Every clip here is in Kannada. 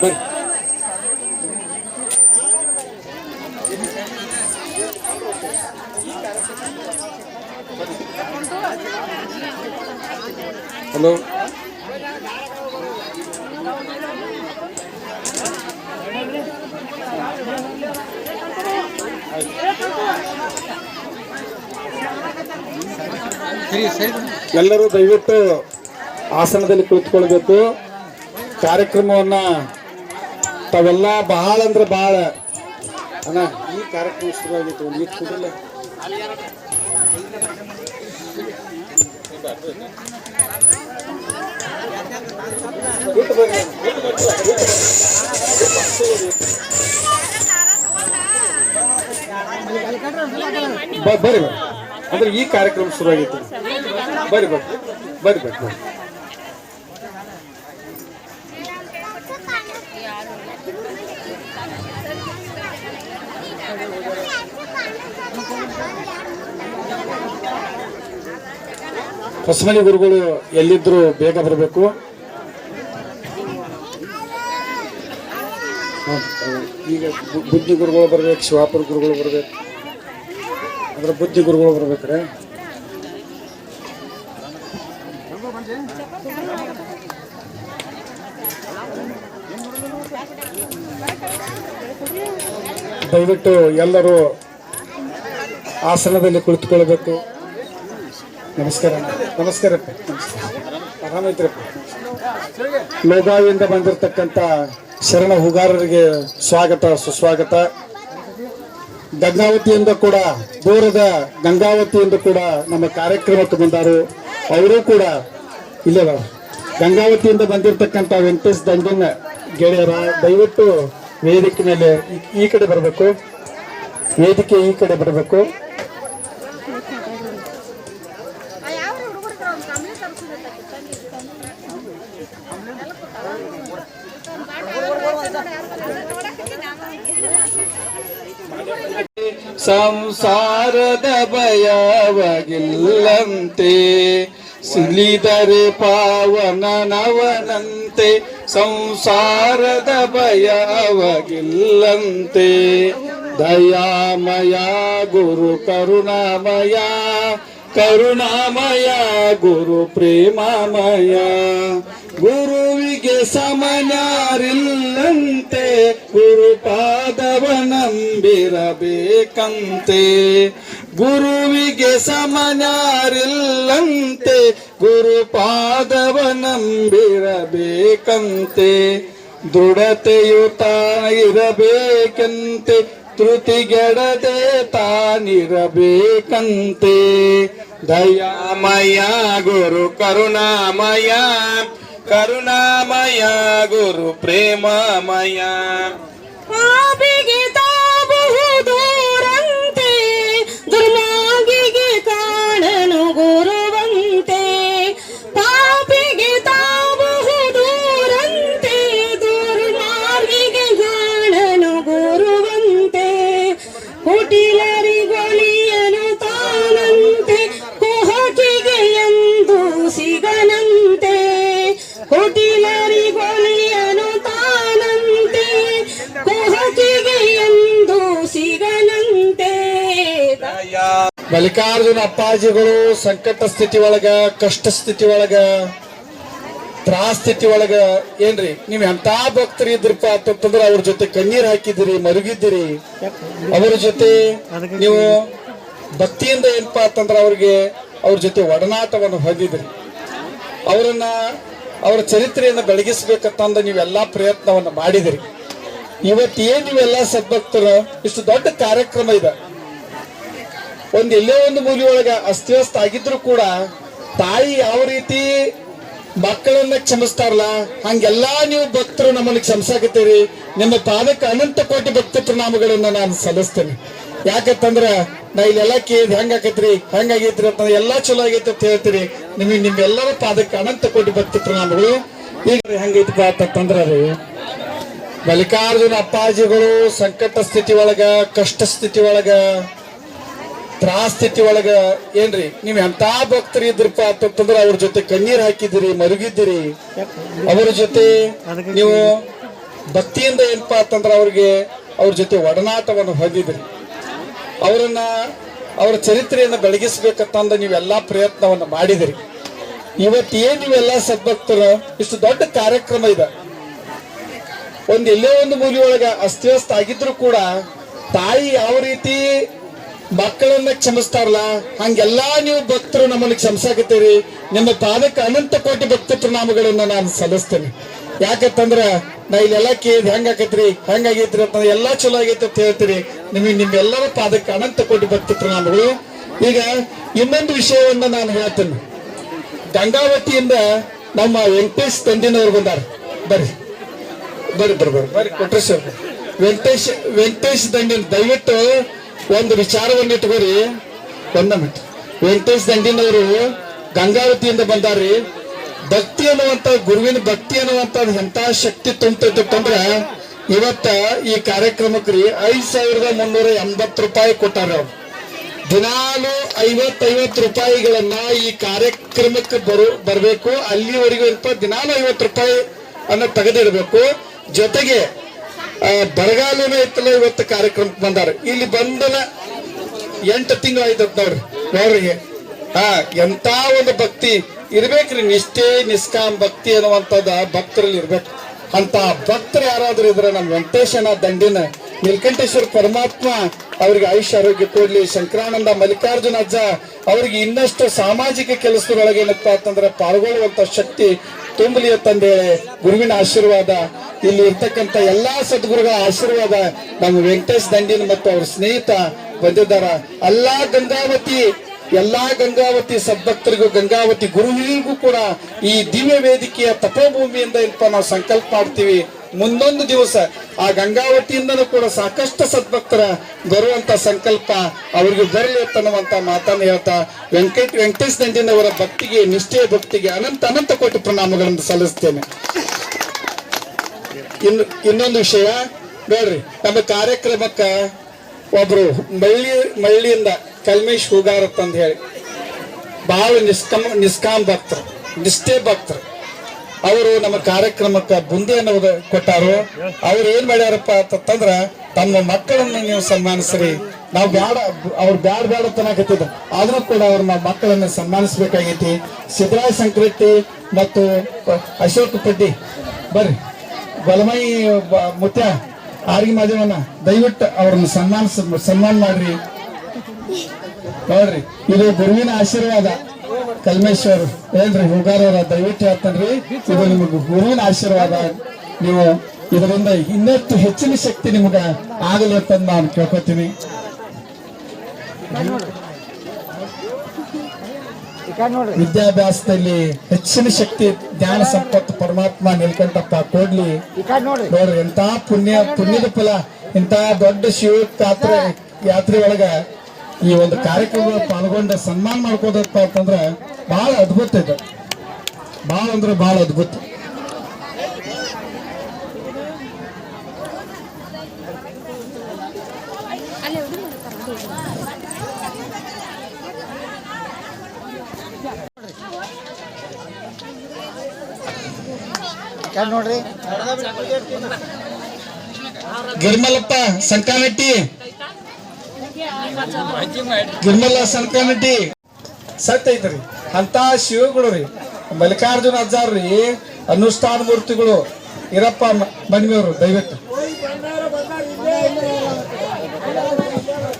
ಬರ್ರಿ ಹಲೋ. ಎಲ್ಲರೂ ದಯವಿಟ್ಟು ಆಸನದಲ್ಲಿ ಕುಳಿತುಕೊಳ್ಬೇಕು. ಕಾರ್ಯಕ್ರಮವನ್ನ ತಾವೆಲ್ಲ ಬಹಳ ಅಂದ್ರೆ ಬಹಳ ಅಣ್ಣ, ಈ ಕಾರ್ಯಕ್ರಮ ಶುರುವಾಗಿತ್ತು ಒಂದು ಈ ಬ- ಬರ್ರಿ ಬರ್ರಿ. ಅಂದ್ರೆ ಈ ಕಾರ್ಯಕ್ರಮ ಶುರುವಾಗಿತ್ತು ಬರ್ರಿ ಬರ್ರಿ ಬರ್ರಿ ಬರ್ರಿ ಬರ್ರಿ. ಹೊಸಮನಿ ಗುರುಗಳು ಎಲ್ಲಿದ್ರು ಬೇಗ ಬರಬೇಕು. ಈಗ ಬುದ್ಧಿ ಗುರುಗಳು ಬರ್ಬೇಕು, ಶಿವಾಪುರ ಗುರುಗಳು ಬರ್ಬೇಕು. ಅಂದ್ರೆ ಬುದ್ಧಿ ಗುರುಗಳು ಬರ್ಬೇಕ್ರೆ? ದಯವಿಟ್ಟು ಎಲ್ಲರೂ ಆಸನದಲ್ಲಿ ಕುಳಿತುಕೊಳ್ಬೇಕು ನಮಸ್ಕಾರ. ನಮಸ್ಕಾರಪ್ಪ ನಮಸ್ಕಾರ ಆರಾಮೈತ್ರಪ್ಪ ಲೋಗಾವಿಯಿಂದ ಬಂದಿರತಕ್ಕಂಥ ಶರಣ ಹುಗಾರರಿಗೆ ಸ್ವಾಗತ, ಸುಸ್ವಾಗತ. ಗಂಗಾವತಿಯಿಂದ ಕೂಡ, ದೂರದ ಗಂಗಾವತಿಯಿಂದ ಕೂಡ ನಮ್ಮ ಕಾರ್ಯಕ್ರಮಕ್ಕೆ ಬಂದರು. ಅವರು ಕೂಡ ಇಲ್ಲೇ. ಗಂಗಾವತಿಯಿಂದ ಬಂದಿರತಕ್ಕಂಥ ವೆಂಕಟೇಶ್ ದಂಡನ್ ಗೆಳೆಯರ, ದಯವಿಟ್ಟು ವೇದಿಕೆ ಮೇಲೆ ಈ ಕಡೆ ಬರಬೇಕು. ವೇದಿಕೆ ಈ ಕಡೆ ಬರಬೇಕು. ಸಂಸಾರದ ಭಯವಾಗಿಲ್ಲಂತೆ ಸಿಲಿದರೆ ಪಾವನನವನಂತೆ ಸಂಸಾರದ ಭಯವಾಗಿಲ್ಲಂತೆ. ದಯಾಮಯ ಗುರು ಕರುಣಾಮಯ ಕರುಣಾಮಯ ಗುರು ಪ್ರೇಮಮಯ. ಗುರುವಿಗೆ ಸಮನಾರಿಲ್ಲಂತೆ ಗುರುಪಾದವ ನಂಬಿರಬೇಕಂತೆ ಗುರುವಿಗೆ ಸಮನಾರಿಲ್ಲಂತೆ ಗುರುಪಾದವ ನಂಬಿರಬೇಕಂತೆ ದೃಢತೆಯು ತಾನಿರಬೇಕಂತೆ ಧೃತಿಗೆಡದೆ ತಾನಿರಬೇಕಂತೆ. ದಯಾಮಯ ಗುರು, ಕರುಣಾಮಯ ಕರುಣಾಮಯ ಗುರು ಪ್ರೇಮಮಯ ಮಲ್ಲಿಕಾರ್ಜುನ ಅಪ್ಪಾಜಿಗಳು ಸಂಕಟ ಸ್ಥಿತಿ ಒಳಗ, ಕಷ್ಟ ಸ್ಥಿತಿ ಒಳಗ, ತ್ರಾಸ್ ಸ್ಥಿತಿ ಒಳಗ, ಏನ್ರಿ, ನೀವ್ ಎಂತ ಭಕ್ತರು ಇದ್ರಪ್ಪ ಅಂತಂದ್ರೆ ಅವ್ರ ಜೊತೆ ಕಣ್ಣೀರ್ ಹಾಕಿದಿರಿ ಮರುಗಿದ್ದೀರಿ. ಅವರ ಜೊತೆ ನೀವು ಭಕ್ತಿಯಿಂದ ಏನಪ್ಪಾ ಅಂತಂದ್ರೆ ಅವ್ರಿಗೆ ಅವ್ರ ಜೊತೆ ಒಡನಾಟವನ್ನು ಹೊಂದಿದ್ರಿ. ಅವರನ್ನ ಅವರ ಚರಿತ್ರೆಯನ್ನು ಬೆಳಗಿಸ್ಬೇಕಂತಂದ ನೀವೆಲ್ಲಾ ಪ್ರಯತ್ನವನ್ನು ಮಾಡಿದಿರಿ. ಇವತ್ತು ಏನ್ ನೀವೆಲ್ಲ ಸದ್ಭಕ್ತರು, ಇಷ್ಟು ದೊಡ್ಡ ಕಾರ್ಯಕ್ರಮ ಇದೆ. ಒಂದ್ ಎಲ್ಲೇ ಒಂದು ಮೂಲೆಯೊಳಗೆ ಅಸ್ತವ್ಯಸ್ತ ಆಗಿದ್ರು ಕೂಡ ತಾಯಿ ಯಾವ ರೀತಿ ಮಕ್ಕಳನ್ನ ಕ್ಷಮಿಸ್ತಾರಲ್ಲ, ಹಂಗೆಲ್ಲಾ ನೀವು ಭಕ್ತರು ನಮ್ಮನ್ನ ಕ್ಷಮಿಸಾಕತ್ತೀರಿ. ನಿಮ್ಮ ಪಾದಕ್ಕೆ ಅನಂತ ಕೋಟಿ ಭಕ್ತ ಪ್ರಣಾಮಗಳನ್ನ ನಾನು ಸಲ್ಲಿಸ್ತೇನೆ. ಯಾಕಂತಂದ್ರ ನಾ ಇಲ್ಲೆಲ್ಲ ಕೇಳಿದ್ ಹೆಂಗ್ ಆಕೈತ್ರಿ ಹೆಂಗ್ ಆಗೈತ್ರಿ ಅಂತ ಎಲ್ಲಾ ಚಲೋ ಆಗೈತಿ ಅಂತ ಹೇಳ್ತೀರಿ. ನಿಮಗೆ ನಿಮ್ಮೆಲ್ಲರ ಪಾದಕ್ಕೆ ಅನಂತ ಕೋಟಿ ಭಕ್ತಿ ಪ್ರಣಾಮಗಳು. ಈಗ ಹೆಂಗೈತಪ್ಪ ಅಂತಂದ್ರ ರೀ. ಮಲ್ಲಿಕಾರ್ಜುನ ಅಪ್ಪಾಜಿಗಳು ಸಂಕಟ ಸ್ಥಿತಿ ಒಳಗ, ಕಷ್ಟ ಸ್ಥಿತಿ ಒಳಗ, ತ್ರಾಸ್ ಸ್ಥಿತಿ ಒಳಗ, ಏನ್ರಿ, ನೀವ್ ಎಂತ ಭಕ್ತರು ಇದ್ರಪ್ಪ ಅಂತಂದ್ರೆ ಅವ್ರ ಜೊತೆ ಕಣ್ಣೀರ್ ಹಾಕಿದಿರಿ ಮರುಗಿದ್ದೀರಿ. ಅವ್ರ ಜೊತೆ ನೀವು ಭಕ್ತಿಯಿಂದ ಏನಪ್ಪಾ ಅಂತಂದ್ರೆ ಅವ್ರಿಗೆ ಅವ್ರ ಜೊತೆ ಒಡನಾಟವನ್ನು ಹೊಂದಿದ್ರಿ. ಅವರನ್ನ, ಅವರ ಚರಿತ್ರೆಯನ್ನು ಬೆಳಗಿಸ್ಬೇಕಂತಂದ ನೀವೆಲ್ಲ ಪ್ರಯತ್ನವನ್ನು ಮಾಡಿದಿರಿ. ಇವತ್ತು ಇವತ್ತೇನ್ ನೀವೆಲ್ಲ ಸದ್ಭಕ್ತರು, ಇಷ್ಟು ದೊಡ್ಡ ಕಾರ್ಯಕ್ರಮ ಇದೆ. ಒಂದ್ ಎಲ್ಲೇ ಒಂದು ಮೂಲಿಯೊಳಗ ಅಸ್ತವ್ಯಸ್ತ ಆಗಿದ್ರು ಕೂಡ ತಾಯಿ ಯಾವ ರೀತಿ ಮಕ್ಕಳನ್ನ ಕ್ಷಮಿಸ್ತಾರಲ್ಲ, ಹಂಗೆಲ್ಲಾ ನೀವು ಭಕ್ತರು ನಮ್ಮನ್ನು ಕ್ಷಮಿಸಾಕತ್ತೀರಿ. ನಿಮ್ಮ ಪಾದಕ್ಕೆ ಅನಂತ ಕೋಟಿ ಭಕ್ತ ಪ್ರಣಾಮಗಳನ್ನ ನಾನು ಸಲ್ಲಿಸ್ತೇನೆ. ಯಾಕಂತಂದ್ರ ನಾ ಇಲ್ಲೆಲ್ಲ ಕೇಳಿದ್ ಹೆಂಗ್ ಆಕತ್ರಿ ಹೆಂಗಾಗೈತ್ರಿ ಅಂತ ಎಲ್ಲಾ ಚಲೋ ಆಗೈತೆ ಅಂತ ಹೇಳ್ತೀರಿ. ನಿಮಗೆ ನಿಮ್ಮೆಲ್ಲರ ಪಾದಕ್ಕೆ ಅನಂತ ಕೋಟಿ ಬರ್ತಿತ್ತು ನಾನು ಈಗ ಇನ್ನೊಂದು ವಿಷಯವನ್ನ ನಾನು ಹೇಳ್ತೇನೆ. ಗಂಗಾವತಿಯಿಂದ ನಮ್ಮ ವೆಂಕಟೇಶ್ ತಂದಿನವ್ರು ಬಂದಾರ. ಬರ್ರಿ. ಬರ್ರಿ ಬರ್ರಿ ಬರ್ರಿ. ಬರ್ರಿ ಕೊಟ್ರಿ ಸರ್. ವೆಂಕಟೇಶ್ ವೆಂಕಟೇಶ್ ದಂಡಿನ ದಯವಿಟ್ಟು ಒಂದು ವಿಚಾರವನ್ನು ಇಟ್ಕೋರಿ. ಒಂದ ವೆಂಕಟೇಶ್ ದಂಡಿನವರು ಗಂಗಾವತಿಯಿಂದ ಬಂದಾರಿ ಭಕ್ತಿ ಅನ್ನುವಂತ ಗುರುವಿನ ಭಕ್ತಿ ಅನ್ನುವಂತ ಎಂತ ಶಕ್ತಿ ತುಂಬ್ತಂದ್ರ ಇವತ್ತ ಈ ಕಾರ್ಯಕ್ರಮಕ್ಕೆ ರೀ ಐದ್ ಸಾವಿರದ ಮುನ್ನೂರ ಎಂಬತ್ತು ರೂಪಾಯಿ ಕೊಟ್ಟಾರ ಅವ್ರು. ದಿನಾಲು ಐವತ್ತೈವತ್ತು ರೂಪಾಯಿಗಳನ್ನ ಈ ಕಾರ್ಯಕ್ರಮಕ್ಕೆ ಬರು, ಬರಬೇಕು. ಅಲ್ಲಿವರೆಗೂ ಇರ್ತ ದಿನಾಲು ಐವತ್ತು ರೂಪಾಯಿ ಅನ್ನ ತೆಗೆದಿಡಬೇಕು. ಜೊತೆಗೆ ಬರಗಾಲನೂ ಇತ್ತಲ್ಲ ಇವತ್ತು ಕಾರ್ಯಕ್ರಮಕ್ಕೆ ಬಂದಾರ. ಇಲ್ಲಿ ಬಂದನ ಎಂಟು ತಿಂಗಳು ಆಯ್ತು ನೋಡ್ರಿ ನೋಡ್ರಿ. ಹಾ ಎಂತ ಒಂದು ಭಕ್ತಿ. ಇರ್ಬೇಕ್ರಿ, ನಿಷ್ಠೆ, ನಿಷ್ಕಾಮ್, ಭಕ್ತಿ ಅನ್ನುವಂಥದ್ದು ಭಕ್ತರಲ್ಲಿ ಇರ್ಬೇಕು. ಅಂತ ಭಕ್ತರು ಯಾರಾದ್ರೂ ಇದ್ರೆ ನಮ್ಮ ವೆಂಕಟೇಶನ ದಂಡಿನ ನೀಲ್ಕಂಠೇಶ್ವರ ಪರಮಾತ್ಮ ಅವ್ರಿಗೆ ಆಯುಷ್ಯ ಆರೋಗ್ಯ ಕೊಡ್ಲಿ. ಶಂಕರಾನಂದ ಮಲ್ಲಿಕಾರ್ಜುನ ಅಜ್ಜ ಅವ್ರಿಗೆ ಇನ್ನಷ್ಟು ಸಾಮಾಜಿಕ ಕೆಲಸದೊಳಗೆ ಏನಪ್ಪಾ ಅಂತಂದ್ರೆ ಪಾಲ್ಗೊಳ್ಳುವಂತ ಶಕ್ತಿ ತುಂಬಲಿ ತಂದೆ ಗುರುವಿನ ಆಶೀರ್ವಾದ. ಇಲ್ಲಿ ಇರ್ತಕ್ಕಂಥ ಎಲ್ಲಾ ಸದ್ಗುರುಗಳ ಆಶೀರ್ವಾದ ನಮ್ಮ ವೆಂಕಟೇಶ್ ದಂಡಿನ ಮತ್ತು ಅವ್ರ ಸ್ನೇಹಿತ ಬಂದಿದ್ದಾರ. ಅಲ್ಲಾ ಗಂಗಾವತಿ ಎಲ್ಲಾ ಗಂಗಾವತಿ ಸದ್ಭಕ್ತರಿಗೂ, ಗಂಗಾವತಿ ಗುರುವಿಗೂ ಕೂಡ ಈ ದಿವ್ಯ ವೇದಿಕೆಯ ತಪೋಭೂಮಿಯಿಂದ ಏನಪ್ಪ ನಾವು ಸಂಕಲ್ಪ ಮಾಡ್ತೀವಿ. ಮುಂದೊಂದು ದಿವಸ ಆ ಗಂಗಾವತಿಯಿಂದನೂ ಕೂಡ ಸಾಕಷ್ಟು ಸದ್ಭಕ್ತರ ಬರುವಂತ ಸಂಕಲ್ಪ, ಅವರಿಗೆ ಬರಲಿ ಅಂತ ಮಾತನ್ನು ಹೇಳ್ತಾ ವೆಂಕಟ, ವೆಂಕಟೇಶ್ ನಂಜನವರ ಭಕ್ತಿಗೆ, ನಿಷ್ಠೆಯ ಭಕ್ತಿಗೆ ಅನಂತ ಅನಂತ ಕೋಟಿ ಪ್ರಣಾಮಗಳನ್ನು ಸಲ್ಲಿಸ್ತೇನೆ. ಇನ್ನು, ಇನ್ನೊಂದು ವಿಷಯ ನೋಡ್ರಿ ನಮ್ಮ ಕಾರ್ಯಕ್ರಮಕ್ಕ ಒಬ್ರು ಮಳ್ಳಿ, ಮಳ್ಳಿಯಿಂದ ಕಲ್ಮೇಶ್ ಹೂಗಾರತ್ ಅಂತ ಹೇಳಿ. ಬಹಳ ನಿಷ್ಕಮ ನಿಷ್ಕಾಮ್ ಭಕ್ತರು, ನಿಷ್ಠೆ ಭಕ್ತರು. ಅವರು ನಮ್ಮ ಕಾರ್ಯಕ್ರಮಕ್ಕೆ ಬುಂದೆ ಅನ್ನೋದು ಕೊಟ್ಟಾರು. ಅವ್ರು ಏನ್ ಮಾಡ್ಯಾರಪ್ಪ ಅಂತಂದ್ರ ತಮ್ಮ ಮಕ್ಕಳನ್ನ ನೀವು ಸನ್ಮಾನಿಸ್ರಿ. ನಾವು ಬ್ಯಾಡ, ಅವ್ರು ಬ್ಯಾಡ ಬ್ಯಾಡ ತನಕತ್ತಿದ್ರು ಆದ್ರೂ ಕೂಡ ಅವ್ರ ಮಕ್ಕಳನ್ನ ಸನ್ಮಾನಿಸ್ಬೇಕಾಗೈತಿ. ಸಿದ್ದರಾಯ ಸಂಕ್ರೆಟ್ಟಿ ಮತ್ತು ಅಶೋಕ್ ಪಡ್ಡಿ ಬರ್ರಿ. ಬಲಮೈ ಮುತ್ಯ. ಆರ್ಗಿ ಮಾಧ್ಯಮನ ದಯವಿಟ್ಟು ಅವ್ರನ್ನ ಸನ್ಮಾನ ಸನ್ಮಾನ ಮಾಡ್ರಿ. ನೋಡ್ರಿ, ಇದು ಗುರುವಿನ ಆಶೀರ್ವಾದ. ಕಲ್ಮೇಶ್ವರ್ ಏನ್ರಿ ಹುಗಾರವರ ದಯವಿಟ್ಟು ಹೇಳ್ತಾನ್ರಿ. ಇದು ನಿಮಗೆ ಗುರುವಿನ ಆಶೀರ್ವಾದ. ನೀವು ಇದರಿಂದ ಇನ್ನಷ್ಟು ಹೆಚ್ಚಿನ ಶಕ್ತಿ ನಿಮಗ ಆಗಲಿ ಅಂತ ನಾನು ಕೇಳ್ಕೊತೀನಿ. ವಿದ್ಯಾಭ್ಯಾಸದಲ್ಲಿ ಹೆಚ್ಚಿನ ಶಕ್ತಿ ಜ್ಞಾನ ಸಂಪತ್ತು ಪರಮಾತ್ಮ ನಿಲ್ಕಂಟಪ್ಪ ಕೊಡ್ಲಿ. ನೋಡ್ರಿ. ಎಂತ ಪುಣ್ಯ ಪುಣ್ಯದ ಫಲ ಇಂತ ದೊಡ್ಡ ಶಿವ ಯಾತ್ರೆ ಯಾತ್ರೆ ಒಳಗ ಈ ಒಂದು ಕಾರ್ಯಕ್ರಮ ಪಾಲ್ಗೊಂಡ ಸನ್ಮಾನ ಮಾಡ್ಕೋದಪ್ಪ ಅಂತಂದ್ರ ಬಹಳ ಅದ್ಭುತ ಇದು. ಬಹಳ ಅಂದ್ರೆ ಬಹಳ ಅದ್ಭುತ. ನೋಡ್ರಿ? ಗಿರ್ಮಲಪ್ಪ ಸಂಕಾನಟ್ಟಿ ಗಿರ್ಮಲ ಸಂಕಾನಟ್ಟಿ ಸತ್ ಐತ್ರಿ ಅಂತ ಶಿವಗಳು ರೀ. ಮಲ್ಲಿಕಾರ್ಜುನ ಅಜ್ಜಾರ್ರಿ ಅನುಷ್ಠಾನ ಮೂರ್ತಿಗಳು. ಇರಪ್ಪ ಮನ್ವಿಯವರು ದಯವಿಟ್ಟು.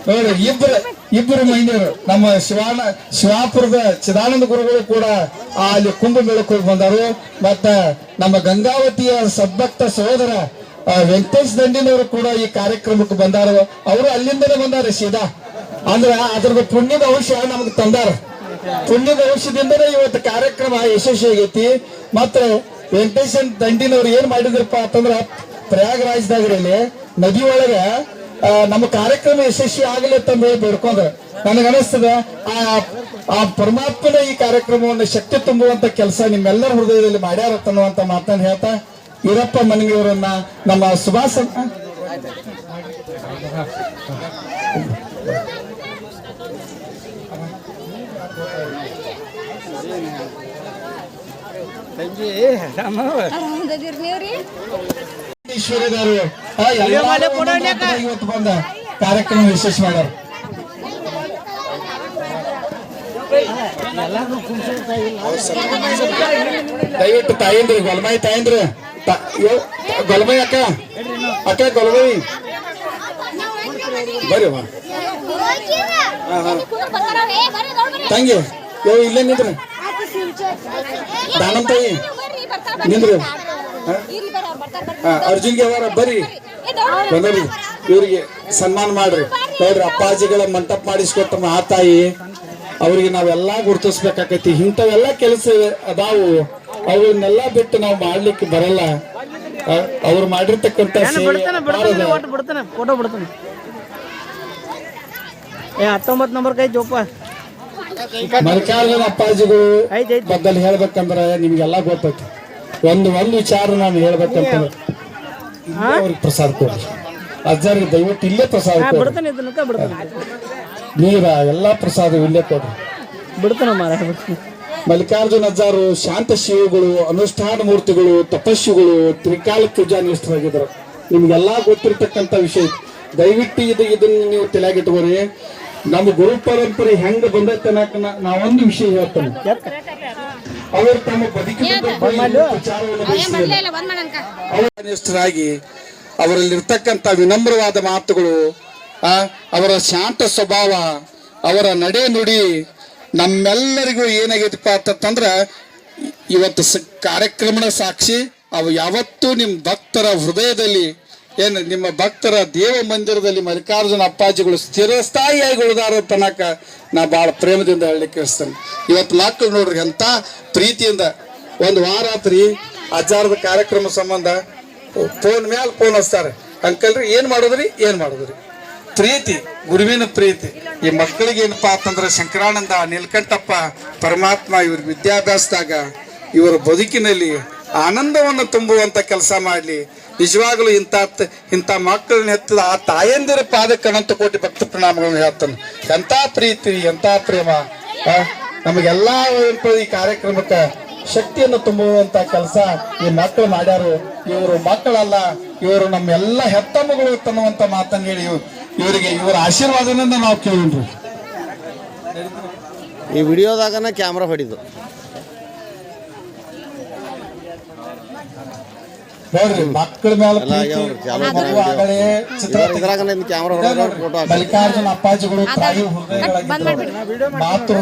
ನೋಡಿ ಇಬ್ಬರು ಇಬ್ಬರು ಮಹಿಳೆಯರು, ನಮ್ಮ ಶಿವಾನ, ಶಿವಾಪುರದ ಚಿದಾನಂದ ಗುರುಗಳು ಕೂಡ ಅಲ್ಲಿ ಕುಂಭ ಮೇಳಕ್ಕೆ ಹೋಗಿ ಬಂದರು. ಮತ್ತ ನಮ್ಮ ಗಂಗಾವತಿಯ ಸದ್ಭಕ್ತ ಸಹೋದರ ವೆಂಕಟೇಶ್ ದಂಡಿನವರು ಕೂಡ ಈ ಕಾರ್ಯಕ್ರಮಕ್ಕೆ ಬಂದಾರ. ಅವರು ಅಲ್ಲಿಂದಲೇ ಬಂದಾರ ಸೀದಾ. ಅಂದ್ರ ಅದ್ರದ್ದು ಪುಣ್ಯದ ಅಂಶ ನಮ್ಗೆ ತಂದಾರ. ಪುಣ್ಯದ ಅಂಶದಿಂದಲೇ ಇವತ್ತು ಕಾರ್ಯಕ್ರಮ ಯಶಸ್ವಿ ಆಗೈತಿ ಮತ್ತೆ ವೆಂಕಟೇಶನ್ ದಂಡಿನವ್ರು ಏನ್ ಮಾಡಿದ್ರಪ್ಪ ಅಂತಂದ್ರ ಪ್ರಯಾಗರಾಜದಾಗ್ರಲ್ಲಿ ನದಿ ಒಳಗ ನಮ್ಮ ಕಾರ್ಯಕ್ರಮ ಯಶಸ್ವಿ ಆಗಲಿ ಅಂತ ಹೇಳಿ ನನಗೆ ನನಗನಿಸ್ತದ ಆ ಆ ಪರಮಾತ್ಮನ ಈ ಕಾರ್ಯಕ್ರಮವನ್ನು ಶಕ್ತಿ ತುಂಬುವಂತ ಕೆಲಸ ನಿಮ್ಮೆಲ್ಲರ ಹೃದಯದಲ್ಲಿ ಮಾಡ್ಯಾರ ಅನ್ನುವಂತ ಮಾತನ್ನ ಹೇಳ್ತಾ ಈರಪ್ಪ ಮನಗಿಯವರನ್ನ ನಮ್ಮ ಸುಭಾಷ್ ತಂಗಿ. ರಾಮ ಗಾರು ಇವತ್ತು ಬಂದ ಕಾರ್ಯಕ್ರಮ ವಿಶೇಷ ಮಾಡ್ಯಾರ ದಯವಿಟ್ಟು ತಾಯಿಂದ್ರಿ ಗೊಲ್ಮಾಯಿ ತಾಯಿಂದ್ರಿ. ಗೊಲ್ಮಾಯಿ ಅಕ್ಕ. ಅಕ್ಕ ಗೊಲ್ಮಾಯಿ. ಬರ್ರಿ. ತಂಗಿ ಯೋ ಇಲ್ಲೇ ನಿಂದ್ರಿ ದಾನಂತಾಯಿ ನಿಂದ್ರಿ ಹಾ, ಅರ್ಜುನ್ಗೆ ಅವರ ಬರ್ರಿ ಬಂದ್ರಿ ಇವರಿಗೆ ಸನ್ಮಾನ ಮಾಡ್ರಿ. ನೋಡ್ರಿ ಅಪ್ಪಾಜಿಗಳ ಮಂಟಪ ಮಾಡಿಸ್ಕೊಟ್ಟ ಮಾತಾಯಿ ಅವ್ರಿಗೆ ನಾವೆಲ್ಲಾ ಗುರುತಿಸ್ಬೇಕಾಕೈತಿ. ಇಂಥವೆಲ್ಲ ಕೆಲಸ ಅದಾವು. ಅವನ್ನೆಲ್ಲ ಬಿಟ್ಟು ನಾವು ಮಾಡ್ಲಿಕ್ಕೆ ಬರಲ್ಲ. ಆ, ಅವ್ರು ಮಾಡಿರ್ತಕ್ಕಂಥ ಹತ್ತೊಂಬತ್ತು ನಂಬರ್ ಕೈ ಜೋಪ ಮಲ್ಲಿಕಾರ್ಜುನ ಅಪ್ಪಾಜಿಗಳು ಬದಲ್ ಹೇಳ್ಬೇಕಂದ್ರೆ ನಿಮ್ಗೆಲ್ಲ ಗೊತ್ತೈತಿ. ಒಂದು ಒಂದು ವಿಚಾರ ನಾನು ಹೇಳ್ಬೇಕಂತಂದ್ರೆ ಅವ್ರಿಗೆ ಪ್ರಸಾದ ಕೊಡ್ರಿ ಅಜ್ಜಾರ್ ದಯವಿಟ್ಟು ಇಲ್ಲೇ ಪ್ರಸಾದ ಕೊಡ್ರಿ ನೀರ ಎಲ್ಲಾ ಪ್ರಸಾದ ಇಲ್ಲೇ ಕೊಡ್ರಿ. ಮಲ್ಲಿಕಾರ್ಜುನ ಅಜ್ಜಾರು ಶಾಂತ ಶಿವಗಳು ಅನುಷ್ಠಾನ ಮೂರ್ತಿಗಳು ತಪಸ್ವಿಗಳು ತ್ರಿಕಾಲ ಪೂಜಾ ನಿಷ್ಠರಾಗಿದ್ರು ನಿಮ್ಗೆಲ್ಲ ಗೊತ್ತಿರ್ತಕ್ಕಂಥ ವಿಷಯ. ದಯವಿಟ್ಟು ಇದು ಇದನ್ನ ನೀವು ತಲೆಯಾಗಿಟ್ಕೋರಿ ನಮ್ಮ ಗುರು ಪರಂಪರೆ ಹೆಂಗ ಬಂದೈತೆ ನಾವೊಂದು ವಿಷಯ ಹೇಳ್ತೇನೆ. ಅವರು ತಮ್ಮ ಅವರಲ್ಲಿರ್ತಕ್ಕಂಥ ವಿನಮ್ರವಾದ ಮಾತುಗಳು ಆ, ಅವರ ಶಾಂತ ಸ್ವಭಾವ ಅವರ ನಡೆ ನುಡಿ ನಮ್ಮೆಲ್ಲರಿಗೂ ಏನಾಗೈತಪ್ಪ ಅಂತಂದ್ರೆ ಇವತ್ತು ಸ ಕಾರ್ಯಕ್ರಮದ ಸಾಕ್ಷಿ ಅವು ಯಾವತ್ತೂ ನಿಮ್ಮ ಭಕ್ತರ ಹೃದಯದಲ್ಲಿ ಏನು, ನಿಮ್ಮ ಭಕ್ತರ ದೇವ ಮಂದಿರದಲ್ಲಿ ಮಲ್ಲಿಕಾರ್ಜುನ ಅಪ್ಪಾಜಿಗಳು ಸ್ಥಿರಸ್ಥಾಯಿಯಾಗಿ ಉಳಿದಾರ ತನಕ ನಾ ಭಾಳ ಪ್ರೇಮದಿಂದ ಹೇಳಲಿಕ್ಕೆ ಇರ್ತೇನೆ ಇವತ್ತು ಮಕ್ಕಳು ನೋಡ್ರಿ ಎಂಥ ಪ್ರೀತಿಯಿಂದ ಒಂದು ವಾರ ಆತ್ರಿ ಆಚಾರದ ಕಾರ್ಯಕ್ರಮ ಸಂಬಂಧ ಫೋನ್ ಮ್ಯಾಲ ಫೋನ್ ಹಚ್ತಾರೆ. ಅಂಕಲ್ರಿ ಏನ್ ಮಾಡೋದ್ರಿ? ಏನು ಮಾಡೋದ್ರಿ? ಪ್ರೀತಿ, ಗುರುವಿನ ಪ್ರೀತಿ. ಈ ಮಕ್ಕಳಿಗೆ ಏನಪ್ಪಾ ಅಂತಂದ್ರೆ ಶಂಕರಾನಂದ ನೀಲಕಂಠಪ್ಪ ಪರಮಾತ್ಮ ಇವ್ರ ವಿದ್ಯಾಭ್ಯಾಸದಾಗ ಇವರ ಬದುಕಿನಲ್ಲಿ ಆನಂದವನ್ನು ತುಂಬುವಂಥ ಕೆಲಸ ಮಾಡಲಿ. ನಿಜವಾಗಲೂ ಇಂಥ ಇಂಥ ಮಕ್ಕಳನ್ನ ಹೆತ್ತದ ಆ ತಾಯಂದಿರ ಪಾದಕ್ಕೆ ಅನಂತ ಕೋಟಿ ಭಕ್ತ ಪ್ರಣಾಮಗಳನ್ನು ಹೇಳ್ತಾನೆ. ಎಂಥ ಪ್ರೀತಿ, ಎಂಥ ಪ್ರೇಮ ನಮಗೆಲ್ಲ ಈ ಕಾರ್ಯಕ್ರಮಕ್ಕೆ ಶಕ್ತಿಯನ್ನು ತುಂಬುವಂತ ಕೆಲಸ ಈ ಮಕ್ಕಳು ಮಾಡ್ಯಾರು. ಇವರು ಮಕ್ಕಳಲ್ಲ, ಇವರು ನಮ್ಮೆಲ್ಲ ಹೆತ್ತಮ್ಮಗಳು ಮಗಳು ತನ್ನುವಂತ ಮಾತನ್ನು ಹೇಳಿ ಇವರಿಗೆ ಇವರ ಆಶೀರ್ವಾದನಿಂದ ನಾವು ಕೇಳಿ ಈ ವಿಡಿಯೋದಾಗನ ಕ್ಯಾಮ್ರಾ ಹೊಡಿದು ನೋಡ್ರಿ ಮಕ್ಕಳ ಮೇಲೆ ಎಲ್ಲ ಪ್ರೀತಿ, ಆಗ್ಯಾವ್ರಿ, ಚಾಲು ಮಗು ಆಗಲೇ ಚಿತ್ರ ಇದ್ರಾಗನ ಕ್ಯಾಮ್ರಾ ಇದೆ ಹೊಡೆದ್ರೆ ಮಕ್ಕಳ ಫೋಟೋ ಮಲ್ಲಿಕಾರ್ಜುನ ಅಪ್ಪಾಜಿಗಳು ತಾಯಿ ಮಾತೃ